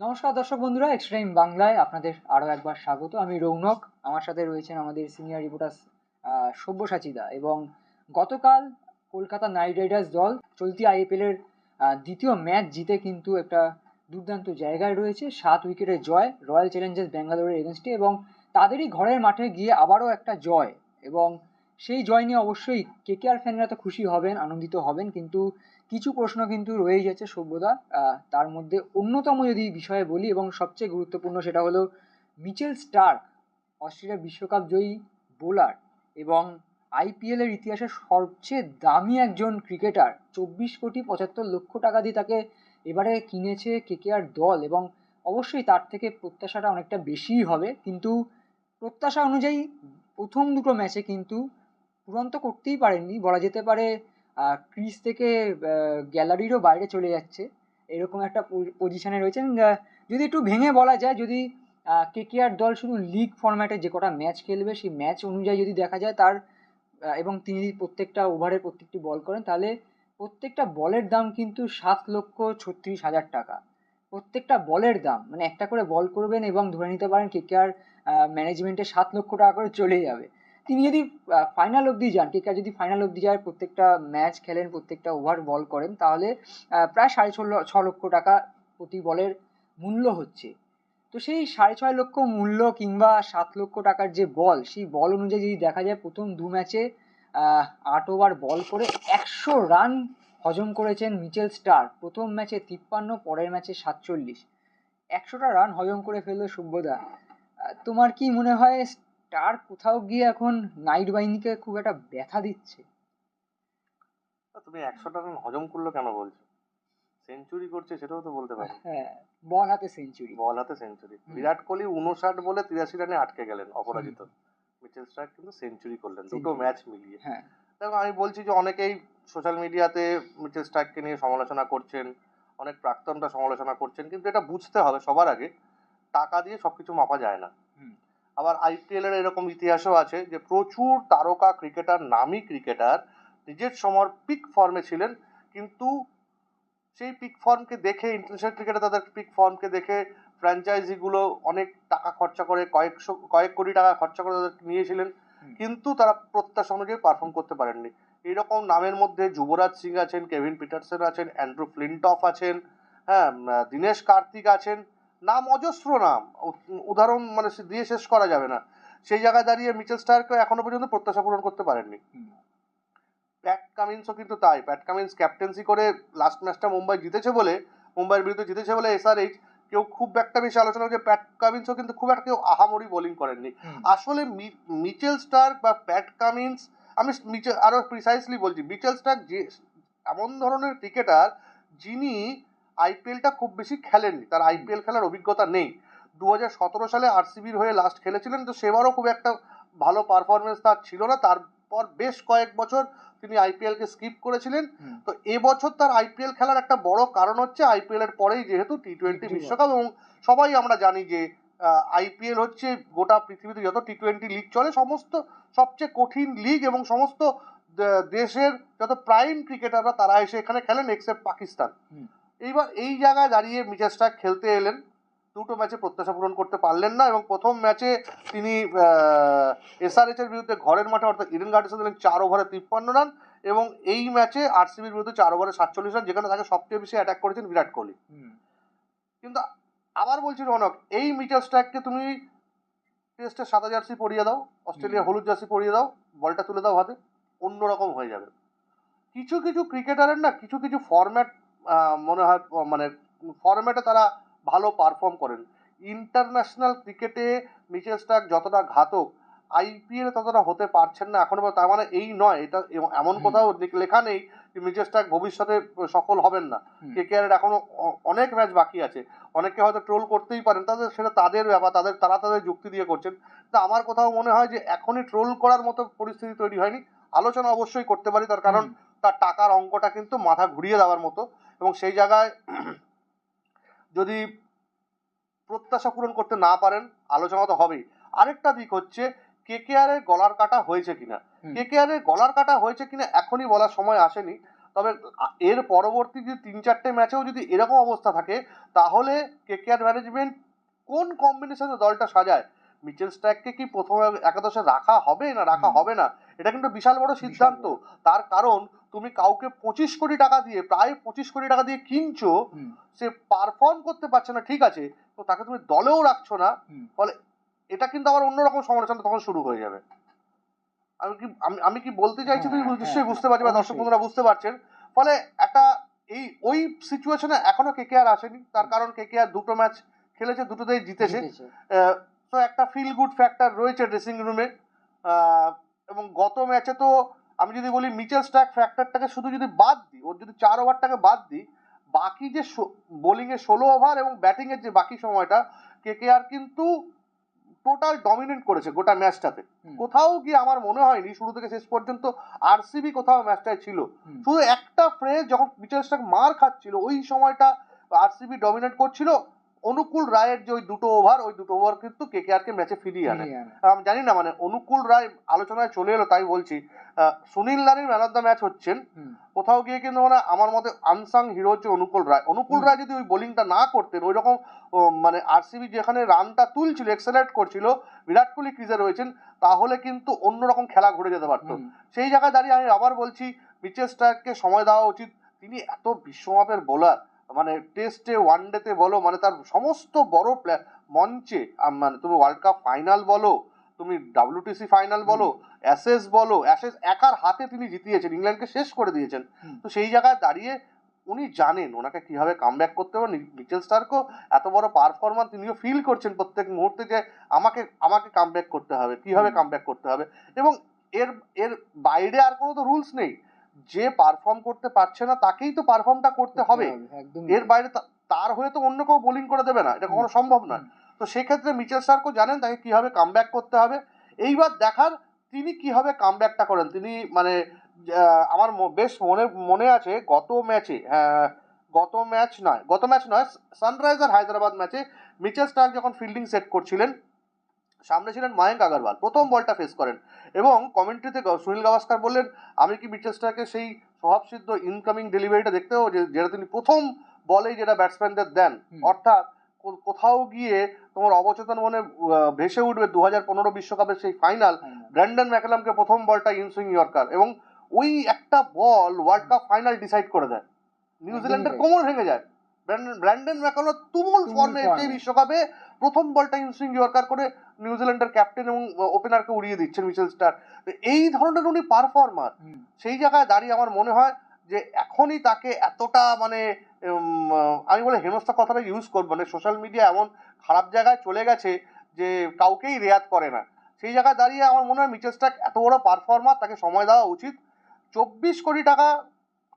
নমস্কার দর্শক বন্ধুরা এক্সট্রিম বাংলায় আপনাদের আরও একবার স্বাগত। আমি রৌনক, আমার সাথে রয়েছেন আমাদের সিনিয়র রিপোর্টার সব্যসাচীদা এবং গতকাল কলকাতা নাইট রাইডার্স দল চলতি আইপিএলের দ্বিতীয় ম্যাচ জিতে কিন্তু একটা দুর্দান্ত জায়গায় রয়েছে। সাত উইকেটের জয় রয়্যাল চ্যালেঞ্জার্স ব্যাঙ্গালোরের এগেনস্টে এবং তাদেরই ঘরের মাঠে গিয়ে আবারও একটা জয় এবং সেই জয় নিয়ে অবশ্যই কেকেআর ফ্যানরা তো খুশি হবেন, আনন্দিত হবেন। কিন্তু কিছু প্রশ্ন কিন্তু রয়েই যাচ্ছে সভ্যতা। তার মধ্যে অন্যতম যদি বিষয়ে বলি এবং সবচেয়ে গুরুত্বপূর্ণ সেটা হলো মিচেল স্টার্ক অস্ট্রেলিয়া বিশ্বকাপ জয়ী বোলার এবং আইপিএলের ইতিহাসে সবচেয়ে দামি একজন ক্রিকেটার। চব্বিশ কোটি পঁচাত্তর লক্ষ টাকা দিয়ে তাকে এবারে কিনেছে কেকেআর দল এবং অবশ্যই তার থেকে প্রত্যাশাটা অনেকটা বেশিই হবে। কিন্তু প্রত্যাশা অনুযায়ী প্রথম দুটো ম্যাচে কিন্তু চূড়ান্ত করতেই পারেননি, বলা যেতে পারে ক্রিজ থেকে গ্যালারিরও বাইরে চলে যাচ্ছে। এরকম একটা পজিশনে রয়েছেন যদি একটু ভেঙে বলা যায়, যদি কেকেআর দল শুধু লিগ ফরম্যাটে যে কটা ম্যাচ খেলবে, সেই ম্যাচ অনুযায়ী যদি দেখা যায় তার এবং তিনি যদি প্রত্যেকটা ওভারের প্রত্যেকটি বল করেন, তাহলে প্রত্যেকটা বলের দাম কিন্তু সাত লক্ষ ছত্রিশ হাজার টাকা। প্রত্যেকটা বলের দাম মানে একটা করে বল করবেন এবং ধরে নিতে পারেন কেকেআর ম্যানেজমেন্টে সাত লক্ষ টাকা করে চলে যাবে। তিনি যদি ফাইনাল অবধি যান কেকেআর যদি ফাইনাল অবধি যায়, প্রত্যেকটা ম্যাচ খেলেন, প্রত্যেকটা ওভার বল করেন, তাহলে প্রায় সাড়ে ছ লক্ষ টাকা প্রতি বলের মূল্য হচ্ছে। তো সেই সাড়ে ছয় লক্ষ মূল্য কিংবা সাত লক্ষ টাকার যে বল সেই বল অনুযায়ী যদি দেখা যায়, প্রথম দু ম্যাচে আট ওভার বল করে একশো রান হজম করেছেন মিচেল স্টার। প্রথম ম্যাচে তিপ্পান্ন, পরের ম্যাচে সাতচল্লিশ। একশোটা রান হজম করে ফেলল সভ্যদা তোমার কি মনে হয় স্টার কোথাও গিয়ে এখন নাইট বাহিনীকে খুব একটা ব্যথা দিচ্ছে। তুমি একশোটা রান হজম করল কেন বলছো? সেঞ্চুরি করছে সেটাও তো বলতে পারো। হ্যাঁ বল হাতে সেঞ্চুরি। বল হাতে সেঞ্চুরি। বিরাট কোহলি উনষাট বলে তিরাশি রানে আটকে গেলেন অপরাজিত। মিচেল স্টার্ক কিন্তু সেঞ্চুরি করলেন দুটো ম্যাচ মিলিয়ে। হ্যাঁ। দেখো আমি বলছি যে অনেকেই সোশ্যাল মিডিয়াতে মিচেল স্টার্ককে নিয়ে সমালোচনা করছেন অনেক প্রাক্তনরা সমালোচনা করছেন কিন্তু এটা বুঝতে হবে সবার আগে টাকা দিয়ে সবকিছু মাপা যায় না। আবার আইপিএল এর এরকম ইতিহাসও আছে যে প্রচুর তারকা ক্রিকেটার নামী ক্রিকেটার নিজের সময় পিক ফর্মে ছিলেন কিন্তু সেই পিক ফর্মকে দেখে ইন্টারন্যাশনাল ক্রিকেটে তাদের পিক ফর্মকে দেখে ফ্র্যাঞ্চাইজিগুলো অনেক টাকা খরচা করে কয়েকশো কয়েক কোটি টাকা খরচা করে তাদের নিয়েছিলেন কিন্তু তারা প্রত্যাশা অনুযায়ী পারফর্ম করতে পারেননি। এইরকম নামের মধ্যে যুবরাজ সিং আছেন কেভিন পিটারসেন আছেন অ্যান্ড্রু ফ্লিন্টফ আছেন হ্যাঁ দীনেশ কার্তিক আছেন নাম অজস্র নাম। উদাহরণ মানে দিয়ে শেষ করা যাবে না। সেই জায়গায় দাঁড়িয়ে মিচেল স্টারকে এখনও পর্যন্ত প্রত্যাশা পূরণ করতে পারেননি। প্যাট কামিন্সও কিন্তু তাই। প্যাট কামিন্স ক্যাপ্টেন্সি করে লাস্ট ম্যাচটা মুম্বাই জিতেছে বলে মুম্বাইয়ের বিরুদ্ধে জিতেছে বলে এসআরএইচ কেউ খুব একটা বেশি আলোচনা যে প্যাট কামিন্সও কিন্তু খুব একটা কেউ আহামরি বোলিং করেননি। আসলে মিচেল স্টার্ক বা প্যাট কামিন্স আমি মিচেল আরও প্রিসাইসলি বলছি মিচেল স্টার্ক যে এমন ধরনের ক্রিকেটার যিনি আইপিএলটা খুব বেশি খেলেননি তার আইপিএল খেলার অভিজ্ঞতা নেই দু হাজার সতেরো সালে আরসিবির হয়ে লাস্ট খেলেছিলেন তো সেবারও খুব একটা ভালো পারফরমেন্স তার ছিল না তারপর বেশ কয়েক বছর তিনি আইপিএলকে স্কিপ করেছিলেন। তো এবছর তার আইপিএল খেলার একটা বড় কারণ হচ্ছে আইপিএল এর পরেই যেহেতু টি টোয়েন্টি বিশ্বকাপ এবং সবাই আমরা জানি যে আইপিএল হচ্ছে গোটা পৃথিবীতে যত টি টোয়েন্টি লিগ চলে সমস্ত সবচেয়ে কঠিন লিগ এবং সমস্ত দেশের যত প্রাইম ক্রিকেটাররা তারা এসে এখানে খেলেন এক্সেপ্ট পাকিস্তান। এইবার এই জায়গায় দাঁড়িয়ে মিচেল স্টার্ক খেলতে এলেন। দুটো ম্যাচে প্রত্যাশা পূরণ করতে পারলেন না এবং প্রথম ম্যাচে তিনি এসআরএচ এর বিরুদ্ধে ঘরের মাঠে অর্থাৎ ইডেন গার্ডেন্সে দিলেন চার ওভারে তিপ্পান্ন রান এবং এই ম্যাচে আরসিবির বিরুদ্ধে চার ওভারে সাতচল্লিশ রান যেখানে তাকে সবচেয়ে বেশি অ্যাটাক করেছেন বিরাট কোহলি। কিন্তু আবার বলছি রনক এই মিটার স্ট্রাককে তুমি টেস্টে সাদা জার্সি পরিয়ে দাও অস্ট্রেলিয়া হলুদ জার্সি পরিয়ে দাও বলটা তুলে দাও হাতে অন্যরকম হয়ে যাবে। কিছু কিছু ক্রিকেটারের না কিছু কিছু ফরম্যাট মনে হয় মানে ফরম্যাটে তারা ভালো পারফর্ম করেন। ইন্টারন্যাশনাল ক্রিকেটে মিচেল স্টার্ক যতটা ঘাতক আইপিএল ততটা হতে পারছেন না এখনও। তার মানে এই নয় এটা এমন কোথাও লেখা নেই যে মিচেল স্টার্ক ভবিষ্যতে সফল হবেন না। কেকেআর এখনও অ- অনেক ম্যাচ বাকি আছে। অনেকে হয়তো ট্রোল করতেই পারেন তাদের সেটা তাদের ব্যাপার তাদের তারা তাদের যুক্তি দিয়ে করছেন। কিন্তু আমার কোথাও মনে হয় যে এখনই ট্রোল করার মতো পরিস্থিতি তৈরি হয়নি। আলোচনা অবশ্যই করতে পারি তার কারণ তার টাকার অঙ্কটা কিন্তু মাথা ঘুরিয়ে দেওয়ার মতো। এবং সেই জায়গায় যদি প্রত্যাশা পূরণ করতে না পারেন আলোচনা তো হবেই। আরেকটা দিক হচ্ছে কে কেকেআর এর গলার কাটা হয়েছে কিনা? হুম। কেকেআর এর গলার কাটা হয়েছে কিনা এখনই বলার সময় আসেনি। তবে এর পরবর্তী যে তিন চারটে ম্যাচেও যদি এরকম অবস্থা থাকে তাহলে কেকেআর ম্যানেজমেন্ট কোন কম্বিনেশনে দলটা সাজায়? মিচেল স্ট্যাককে কি প্রথমে একাদশে রাখা হবে না রাখা হবে না? এটা কিন্তু বিশাল বড় সিদ্ধান্ত। তার কারণ তুমি কাউকে পঁচিশ কোটি টাকা দিয়ে প্রায় পঁচিশ কোটি টাকা দিয়ে কিনছো সে পারফর্ম করতে পারছে না ঠিক আছে তো তাকে তুমি দলেও রাখছো না ফলে এটা কিন্তু আবার অন্যরকম সমালোচনা তখন শুরু হয়ে যাবে। আমি কি আমি আমি কি বলতে চাইছি তুমি হ্যাঁ, নিশ্চয়ই হ্যাঁ, বুঝতে পারছি বা দর্শক বন্ধুরা বুঝতে পারছেন ফলে একটা এই ওই সিচুয়েশনে এখনও কে আর আসেনি তার কারণ কে কে আর দুটো ম্যাচ খেলেছে দুটোতেই জিতেছে। জিতেছে। তো একটা ফিল গুড ফ্যাক্টর রয়েছে ড্রেসিং রুমে এবং গত ম্যাচে তো আমি যদি বলি মিচেল স্ট্যাক ফ্যাক্টরটাকে শুধু যদি বাদ দিই ওর যদি চার ওভারটাকে বাদ দিই বাকি যে বোলিংয়ে ষোলো ওভার এবং ব্যাটিংয়ের যে বাকি সময়টা কেকেআর কিন্তু টোটাল ডমিনেট করেছে গোটা ম্যাচটাতে কোথাও গিয়ে আমার মনে হয়নি শুরু থেকে শেষ পর্যন্ত আরসিবি কোথাও ম্যাচটায় ছিল। শুধু একটা ফ্রেজ যখন মিচেল স্টার্ক মার খাচ্ছিল ওই সময়টা আরসিবি ডমিনেট করছিল অনুকূল রায়ের যে ওই দুটো ওভার ওই দুটো ওভার কিন্তু কে কে ম্যাচে ফিরিয়ে আনে। ফিরিয়ে আনে। আমি জানি না মানে অনুকূল রায় আলোচনায় চলে এলো তাই বলছি। সুনীল লারির ম্যান অফ দ্য ম্যাচ হচ্ছেন। কোথাও গিয়ে কিন্তু মানে আমার মতে আনসাং হিরো হচ্ছে অনুকূল রায়। অনুকূল রায় যদি ওই বোলিংটা না করতেন ওই রকম মানে আরসিবি যেখানে রানটা তুলছিল এক্সেলেট করছিল বিরাট কোহলি ক্রিজে রয়েছেন তাহলে কিন্তু অন্যরকম খেলা ঘুরে যেতে পারতো। সেই জায়গায় দাঁড়িয়ে আমি আবার বলছি মিচেল স্টার্ককে সময় দেওয়া উচিত। তিনি এত বিশ্বমাপের বোলার মানে টেস্টে ওয়ানডেতে বলো মানে তার সমস্ত বড় মঞ্চে মানে তুমি ওয়ার্ল্ড কাপ ফাইনাল বলো তুমি ডাব্লিউটিসি ফাইনাল বলো অ্যাসেস বলো অ্যাসেস একার হাতে তিনি জিতিয়েছেন ইংল্যান্ডকে শেষ করে দিয়েছেন। তো সেই জায়গায় দাঁড়িয়ে উনি জানেন ওনাকে কীভাবে কামব্যাক করতে হবে। মিচেল স্টার্কও এত বড় পারফরম্যান্স তিনিও ফিল করছেন প্রত্যেক মুহূর্তে যে আমাকে আমাকে কাম ব্যাক করতে হবে কীভাবে কাম ব্যাক করতে হবে। এবং এর এর বাইরে আর কোনো তো রুলস নেই। যে পারফর্ম করতে পারছে না তাকেই তো পারফর্মটা করতে হবে। এর বাইরে তার হয়ে তো অন্য কেউ বোলিং করে দেবে না এটা কখনো সম্ভব নয়। তো সেক্ষেত্রে মিচেল স্টার্কও জানেন তাকে কীভাবে কামব্যাক করতে হবে। এইবার দেখার তিনি কীভাবে কামব্যাকটা করেন। তিনি মানে আমার বেশ মনে মনে আছে গত ম্যাচে গত ম্যাচ নয় গত ম্যাচ নয় সানরাইজার হায়দ্রাবাদ ম্যাচে মিচেল স্টার্ক যখন ফিল্ডিং সেট করছিলেন সামনে ছিলেন মায়াঙ্ক আগরওয়াল। প্রথম বলটা ফেস করেন। এবং কমেন্ট্রিতে সুনীল গাভাস্কার বললেন আমি কি মিচেল স্টার্কের সেই স্বভাবসিদ্ধ ইনকামিং ডেলিভারিটা দেখতে পাবো যেটা তিনি প্রথম বলেই যেটা ব্যাটসম্যানদের দেন। অর্থাৎ কোথাও গিয়ে তোমার অবচেতন মনে ভেসে উঠবে দু হাজার পনেরো বিশ্বকাপের সেই ফাইনাল ব্র্যান্ডন ম্যাকেলামকে প্রথম বলটা ইনসুইং ইয়র্কার এবং ওই একটা ball world cup final decide করে দেয়। নিউজিল্যান্ডের। কোমর ভেঙে যায়। ব্র্যান্ডন ম্যাকালাম তুমুল ফর্মে form এ। সেই বিশ্বকাপে প্রথম বলটা ইনসুইং ইয়র্কার করে নিউজিল্যান্ডের ক্যাপ্টেন এবং ওপেনারকে উড়িয়ে দিচ্ছেন মিচেল স্টার এই ধরনের উনি পারফর্মার সেই জায়গায় দাঁড়িয়ে আমার মনে হয় যে এখনই তাকে এতটা মানে আমি বলে হেনস্থা কথাটা ইউজ করব মানে সোশ্যাল মিডিয়া এমন খারাপ জায়গায় চলে গেছে যে কাউকেই রেয়াত করে না। সেই জায়গায় দাঁড়িয়ে আমার মনে হয় মিচেল স্টার্ক এত বড় পারফর্মার তাকে সময় দেওয়া উচিত। চব্বিশ কোটি টাকা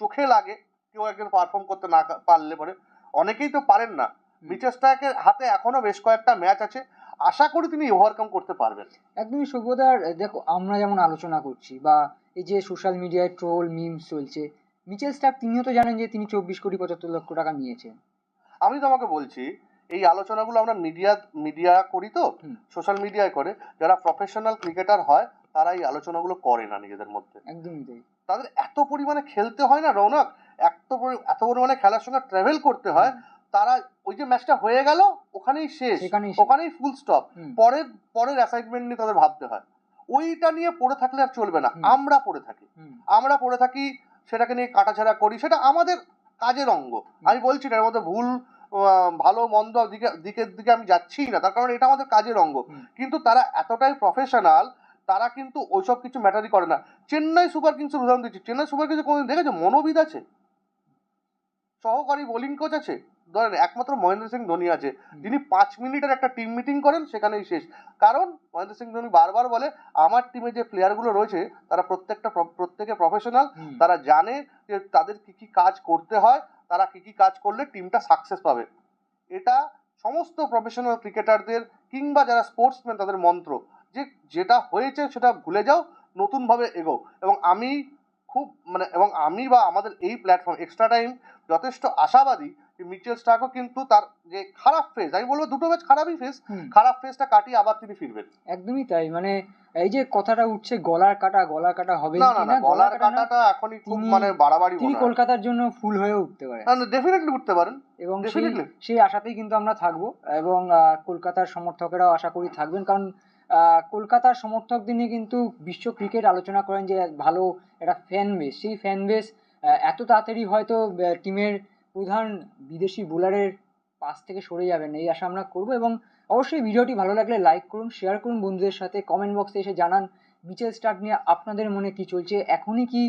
চোখে লাগে কেউ একজন পারফর্ম করতে না পারলে পরে। অনেকেই তো পারেন না। মিচেল স্টার্কের হাতে এখনও বেশ কয়েকটা ম্যাচ আছে। আশা করি তিনি ওভারকাম করতে পারবেন। একদমই সভ্যতার দেখো আমরা যেমন আলোচনা করছি বা এই যে সোশ্যাল মিডিয়ায় ট্রোল মিমস চলছে মিচেল স্টার্ক তিনিও তো জানেন যে তিনি চব্বিশ কোটি পঁচাত্তর লক্ষ টাকা নিয়েছেন। আমি তোমাকে বলছি এই আলোচনাগুলো আমরা মিডিয়া মিডিয়া করি তো সোশ্যাল মিডিয়ায় করে যারা প্রফেশনাল ক্রিকেটার হয় তারা এই আলোচনাগুলো করে না নিজেদের মধ্যে। একদমই তাই। তাদের এত পরিমাণে খেলতে হয় না রৌনক? এত এত পরিমাণে খেলার সঙ্গে ট্রাভেল করতে হয় তারা ওই যে ম্যাচটা হয়ে গেল ওখানেই শেষ ওখানেই ফুল স্টপ পরের পরের অ্যাসাইনমেন্ট নিয়ে তাদের ভাবতে হয়। ওইটা নিয়ে পড়ে থাকলে আর চলবে না। আমরা পড়ে থাকি। আমরা পড়ে থাকি সেটাকে নিয়ে কাটাছাড়া করি সেটা আমাদের কাজের অঙ্গ। আমি বলছি না এর মধ্যে ভুল ভালো মন্দ দিকে দিকের দিকে আমি যাচ্ছি না। তার কারণ এটা আমাদের কাজের অঙ্গ। কিন্তু তারা এতটাই প্রফেশনাল তারা কিন্তু ওইসব কিছু ম্যাটারই করে না। চেন্নাই সুপার কিংসের উদাহরণ দিচ্ছি। চেন্নাই সুপার কিংস কোনোদিন দেখেছ? মনোবিদ আছে? সহকারী বোলিং কোচ আছে? ধরেন একমাত্র মহেন্দ্র সিং ধোনি আছে। যিনি পাঁচ মিনিটের একটা টিম মিটিং করেন সেখানেই শেষ। কারণ মহেন্দ্র সিং ধোনি বারবার বলে আমার টিমে যে প্লেয়ারগুলো রয়েছে তারা প্রত্যেকটা প্রত্যেকে প্রফেশনাল তারা জানে যে তাদের কি কি কাজ করতে হয় তারা কি কি কাজ করলে টিমটা সাকসেস পাবে। এটা সমস্ত প্রফেশনাল ক্রিকেটারদের কিংবা যারা স্পোর্টসম্যান তাদের মন্ত্র। যে যেটা হয়েছে সেটা ভুলে যাও নতুনভাবে এগো। এবং আমি খুব মানে এবং আমি বা আমাদের এই প্ল্যাটফর্ম এক্সট্রা টাইম যথেষ্ট আশাবাদী মিচেল স্টার্কও কিন্তু তার যে খারাপ ফেজ আমি বলব দুটো ম্যাচ খারাপই ফেজ খারাপ ফেজটা কাটিয়ে আবার তিনি ফিরবেন। একদমই তাই মানে এই যে কথাটা উঠছে গলার কাটা গলার কাটা হবে না না না গলার কাটাটা এখনই খুব মানে বাড়াবাড়ি তিনি কলকাতার জন্য ফুল হয়ে উঠতে পারে ডেফিনেটলি উঠতে পারেন। এবং সেই আশাতেই কিন্তু আমরা থাকব এবং কলকাতার সমর্থকেরাও আশা করি থাকবেন। কারণ কলকাতার সমর্থকদের নিয়ে কিন্তু বিশ্ব ক্রিকেট আলোচনা করেন যে ভালো একটা ফ্যান বেস সেই ফ্যান বেস এত তাড়াতাড়ি হয়তো টিমের প্রধান বিদেশি বোলারের পাশ থেকে সরে যাবেন, এই আশা আমরা করব এবং অবশ্যই ভিডিওটি ভালো লাগলে লাইক করুন শেয়ার করুন বন্ধুদের সাথে কমেন্ট বক্সে এসে জানান মিচেল স্টার্ক নিয়ে আপনাদের মনে কি চলছে, এখনই কি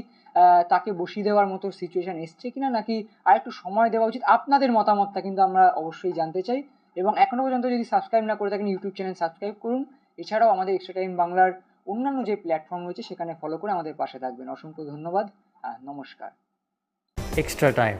তাকে বসিয়ে দেওয়ার মতো সিচুয়েশন এসছে কিনা, নাকি আর একটু সময় দেওয়া উচিত, আপনাদের মতামতটা কিন্তু আমরা অবশ্যই জানতে চাই এবং এখনও পর্যন্ত যদি সাবস্ক্রাইব না করে থাকেন ইউটিউব চ্যানেল সাবস্ক্রাইব করুন, এছাড়াও আমাদের এক্সট্রা টাইম বাংলার অন্যান্য যে প্ল্যাটফর্ম রয়েছে, সেখানে ফলো করে আমাদের পাশে থাকবেন অসংখ্য ধন্যবাদ নমস্কার extra time.